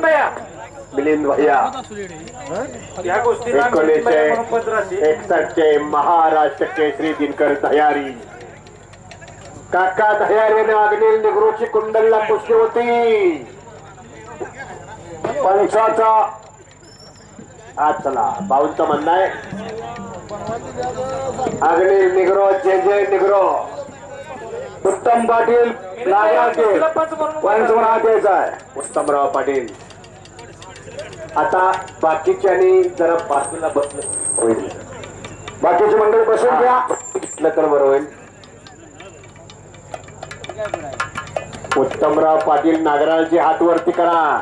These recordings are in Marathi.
भैया म्हणून पद राहतील. एकोणीसशे एकसष्ट चे महाराष्ट्र केसरी दिनकर दह्यारी काका दह्यारीने अग्निल निगरूची कुंडलला कुस्ती होती. पंचाचा आज चला भाऊंचं म्हणणं आहे. अग्निल निग्रो जे जे निग्रो उत्तम पाटील नागाचे द्यायचा आहे. उत्तमराव पाटील. आता बाकीच्यांनी जरा बाजूला बसलं. होईल. बाकीची मंडळी बसून घ्या. घेतलं तर बरं होईल. उत्तमराव पाटील नागराळची हात वरती करा.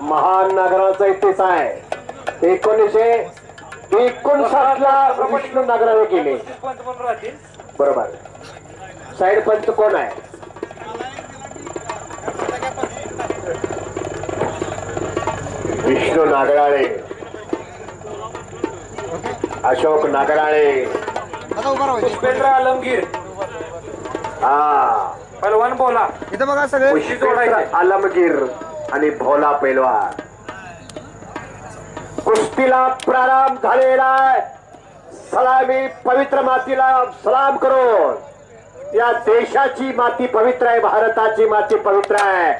महान नागराळचा इतिहास आहे. एकोणीसशे एकोणसाठ ला विष्णू नागराळे केले. बरोबर. साइड पंच कोण आहे? विष्णू नागराळे. अशोक नागराळे. पुष्पेंद्र आलमगीर. हा. पलवान बोला. इथं बघा सगळे. पुष्पेंद्र आलमगीर आणि भोला पैलवान. कुस्तीला प्रारंभ झालेला आहे. सलामी पवित्र मातीला सलाम करून. या देशाची माती पवित्र आहे भारताची माती पवित्र आहे.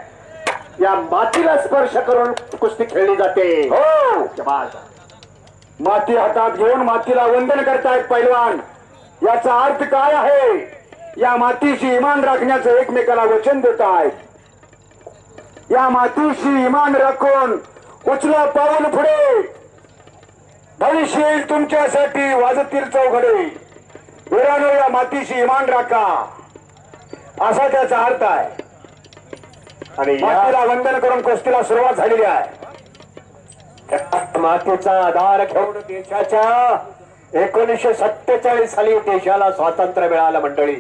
या मातीला स्पर्श करून कुस्ती खेळली जाते. हो. माती हातात घेऊन मातीला वंदन करतायत पैलवान. याचा अर्थ काय आहे? या मातीशी इमान राखण्याचं एकमेकाला वचन देत आहेत या मातीशी इमान राखून उचला पाऊल पुढे. भविष्य तुमच्यासाठी वाजतील चौघडे. वीरानो या मातीशी इमान राखा. असा त्याचा अर्थ आहे. आणि मातीला वंदन करून कुस्तीला सुरुवात झालेली आहे. मातेचा आधार घेऊन देशाच्या एकोणीसशे सत्तेचाळीस साली देशाला स्वातंत्र्य मिळालं मंडळी.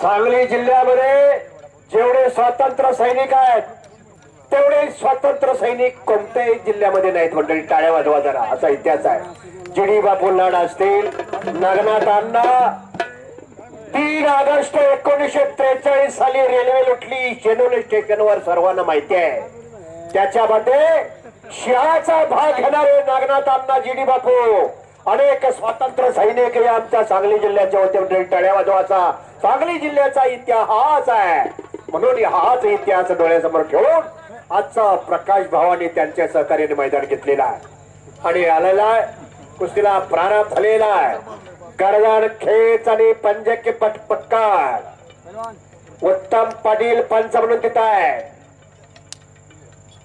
सांगली जिल्ह्यामध्ये जेवढे स्वातंत्र्य सैनिक आहेत तेवढे स्वातंत्र्य सैनिक कोणत्याही जिल्ह्यामध्ये नाहीत मंडळी. टाळ्या वाजवा जरा असा इतिहास आहे. जिडी बापू लाड असतील. नागनाथांना तीन ऑगस्ट एकोणीसशे त्रेचाळीस साली रेल्वे लुटली. शेनोली स्टेशनवर सर्वांना माहिती आहे. त्याच्यामध्ये शिहाचा भाग घेणारे नागनाथांना जिडी बापू. अनेक स्वातंत्र्य सैनिक हे आमच्या सांगली जिल्ह्याचे होते. म्हणजे तळ्यावाजवाचा सांगली जिल्ह्याचा इतिहास आहे. म्हणून हाच इतिहास डोळ्यासमोर ठेवून आजचा प्रकाश भावाने त्यांच्या सहकार्याने मैदान घेतलेला आहे. आणि आलेला आहे कुस्तीला प्रारंभ झालेला आहे. करवाड खेच आणि पंजके पटपटकार उत्तम पाटील पंच म्हणून तिथं आहे.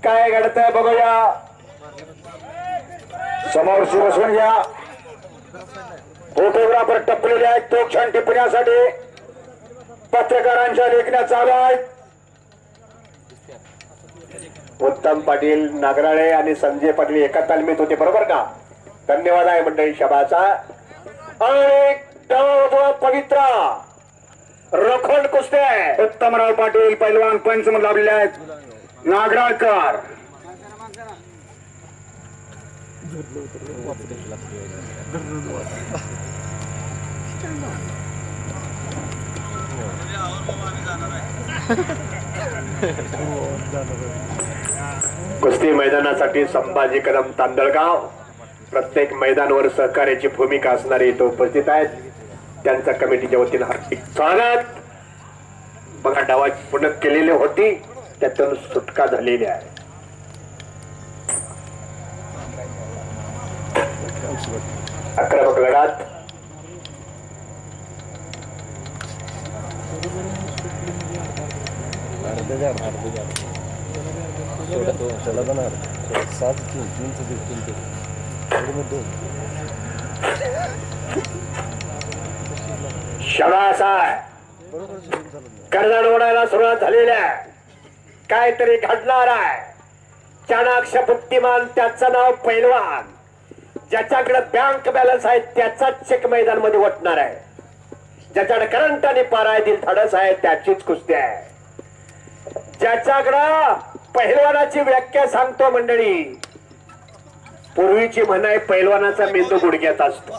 काय घडतंय बघूया. समोरशी बसून घ्या फोटोग्राफर टपलेले आहेत. तो क्षण टिपण्यासाठी पत्रकारांच्या लेखण्या चालू आहेत उत्तम पाटील नागराळे आणि संजय पाटील एका तालमीत होते बरोबर का? धन्यवाद आहे मंडळी शबाचा. आणि पवित्रा. रखोड कुस्ते आहे उत्तमराव पाटील पैलवान पंच म्हणून लाभलेले आहेत. नागराळकर. कुस्ती मैदानासाठी संभाजी कदम तांदळगाव. प्रत्येक मैदानावर सहकार्याची भूमिका असणारे इथं उपस्थित आहेत. त्यांचा कमिटीच्या वतीनं हार्दिक स्वागत. बघा डावाची पुनः केलेली होती त्यातून सुटका झालेली आहे. आक्रमक लढात. सात तीन तीन. ते मग दोन ओढायला सुरुवात झालेली आहे. काहीतरी घडणार आहे. चाणाक्ष बुद्धिमान त्याचं नाव पैलवान. ज्याच्याकडे बँक बॅलन्स आहे त्याचाच चेक मैदानमध्ये वटणार आहे. ज्याच्याकडे करंट आणि पारायतील थडस आहे त्याचीच कुस्ती आहे. ज्याच्याकडं पहिलवानाची व्याख्या सांगतो मंडळी पूर्वीची म्हणाय पैलवानाचा मेंदू गुडघ्यात असतो.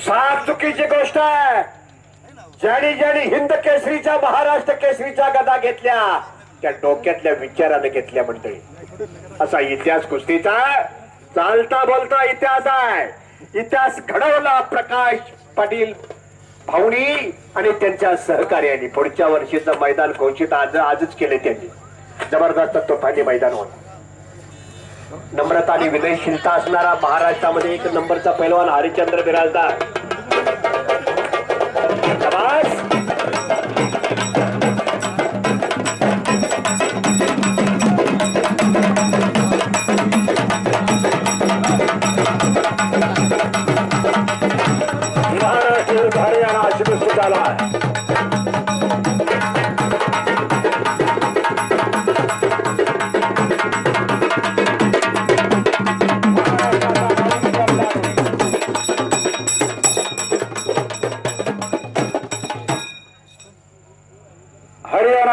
साफ चुकीची गोष्ट आहे. ज्याने ज्याने हिंद केसरीच्या महाराष्ट्र केसरीच्या गदा घेतल्या त्या डोक्यातल्या विचाराने घेतल्या म्हणते असा इतिहास कुस्तीचा चालता बोलता इतिहास आहे. इतिहास घडवला प्रकाश पाटील भाऊनी आणि त्यांच्या सहकार्याने. पुढच्या वर्षीचं मैदान घोषित आज आजच केले त्यांनी. जबरदस्त तोफानी मैदान होता नम्रता आणि विनयशीलता असणारा महाराष्ट्रामध्ये एक नंबरचा पैलवान हरिचंद्र बिराजदार. महाराष्ट्र हरियाणा शिरस्ती झाला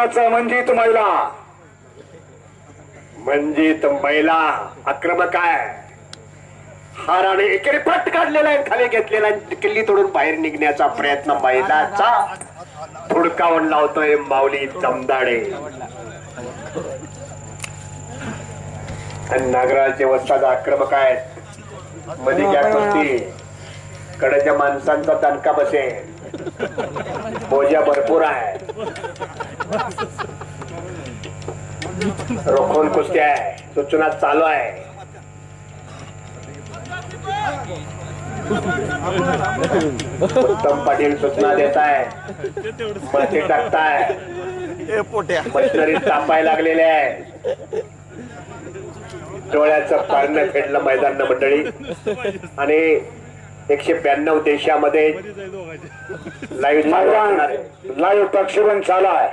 हरियाणाचा मंजित महिला. मंजित महिला आक्रमक आहे. हाराने एकेरी पट काढलेला आहे खाली घेतलेला किल्ली तोडून बाहेर निघण्याचा प्रयत्न महिलाचा. थुडकावून लावतोय माऊली जमदाडे. आणि नागराचे वस्ताद आक्रमक आहेत. मध्ये घ्या कुस्ती. कडच्या माणसांचा तणका बसेल. बोजा भरपूर आहे. रोखून कुस्ती आहे. सूचना चालू आहे. उत्तम पाटील सूचना देत आहे. माती टाकताय. मशिनरी तापाय लागलेले आहे. डोळ्याचं पारणं फेडलं मैदान मंडळी. आणि एकशे ब्याण्णव देशामध्ये लाईव्ह लाईव्ह प्रक्षेपण चालू आहे.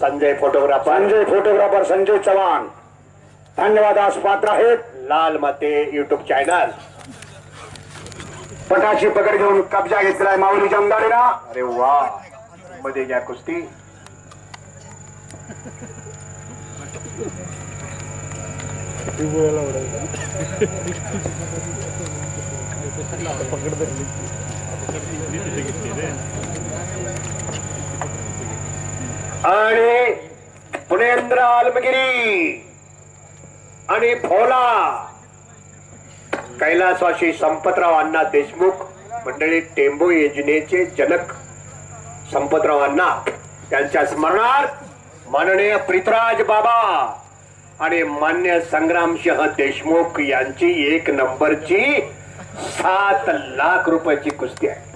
संजय फोटोग्राफर. संजय फोटोग्राफर संजय चव्हाण. धन्यवाद आज पात्र आहेत. लाल माते युट्यूब चॅनल पटाची पकड घेऊन कब्जा घेतलाय माऊली जमदारेला. अरे वा. मध्ये घ्या कुस्ती. आणि पुणेंद्र आलमगिरी आणि फोला कैलासवाशी संपतराव अण्णा देशमुख मंडळी टेंबो योजनेचे जनक संपतराव अण्णा त्यांच्या स्मरणार्थ माननीय पृथ्वीराज बाबा आणि मान्य संग्रामसिंह देशमुख यांची एक नंबरची सात लाख रुपयाची कुस्ती आहे.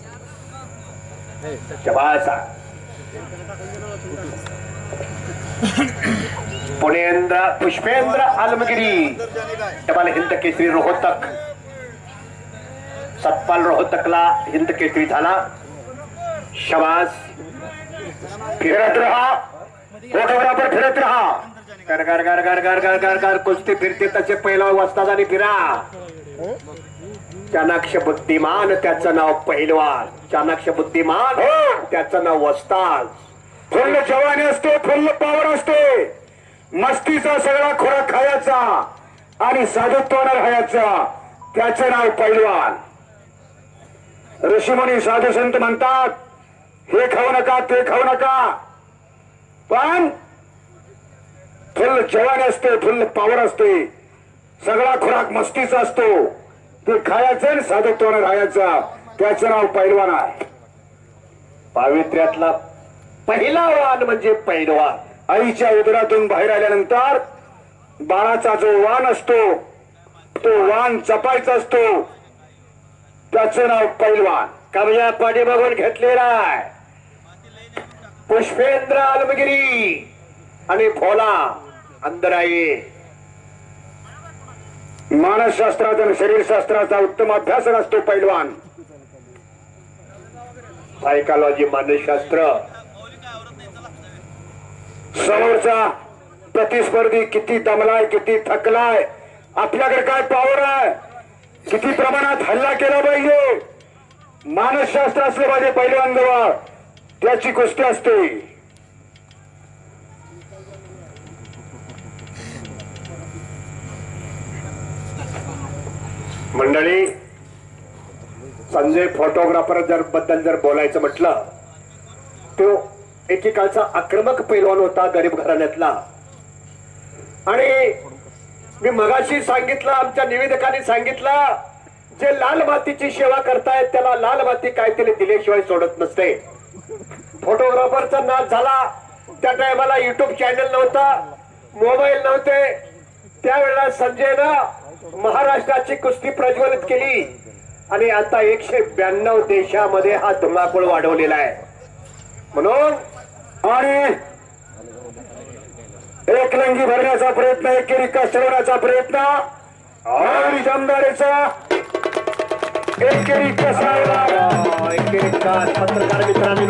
पुणेंद्र पुष्पेंद्र आलमगिरी. डबल हिंद केसरी रोहतक. सतपाल रोहतकला हिंद केसरी झाला. शवास फिरत रहा. कोठवरावर फिरत रहा. कर कर कर कर कर कर कर कुस्ती फिरते तसे पहिला वाजता आणि फिरा. चाणाक्ष बुद्धिमान त्याचं नाव पहिलवान चाणाक्ष बुद्धिमान त्याचं नाव वस्ताज फुल्ल जवानी असते फुल्ल पावर असते. मस्तीचा सगळा खोराक खायचा आणि साधुत्वाला राहायचा. त्याचं नाव पैलवान. ऋषीमुनी साधू संत म्हणतात हे खाऊ नका ते खाऊ नका. पण फुल जवान असते फुल पावर असते. सगळा खुराक मस्तीचा असतो. ते खायचं आणि साधुत्वानं राहायचा त्याचं नाव पैलवान आहे. पावित्र्यातला पहिला वाण म्हणजे पैलवान. आईच्या उदरातून बाहेर आल्यानंतर बाळाचा जो वाण असतो तो वाण जपायचा असतो. त्याचं नाव पैलवान. कमया पाठी बघून घेतलेला आहे पुष्पेंद्र आलमगिरी आणि भोला अंदराई मानसशास्त्राचा आणि शरीरशास्त्राचा उत्तम अभ्यासक असतो पैलवान. सायकॉलॉजी मानसशास्त्र. समोरचा प्रतिस्पर्धी किती दमलाय किती थकलाय आपल्याकडे काय पॉवर आहे? किती प्रमाणात हल्ला केला पाहिजे मानसशास्त्र असलं पाहिजे पैलवान जवळ. त्याची गोष्ट असते. मंडळी संजय फोटोग्राफर जर बद्दल जर बोलायचं म्हटलं तो एकेकाळचा आक्रमक पैलवान होता गरीब घराण्यातला. आणि मी मगाशी सांगितलं आमच्या निवेदकांनी सांगितलं जे लाल मातीची सेवा करतायत त्याला लाल माती काहीतरी दिल्याशिवाय सोडत नसते. फोटोग्राफरचा नाच झाला. त्या टायमाला युट्यूब चॅनल नव्हता मोबाईल नव्हते. त्यावेळेला संजयनं महाराष्ट्राची कुस्ती प्रज्वलित केली. आणि आता एकशे ब्याण्णव देशामध्ये हा धुमाकूळ वाढवलेला आहे. म्हणून आणि एक लंगी भरण्याचा प्रयत्न एकेरी कसरवण्याचा प्रयत्न. आणि जमदारीचा एकेरी कसा एकेरी कास पत्रकार मित्रांनी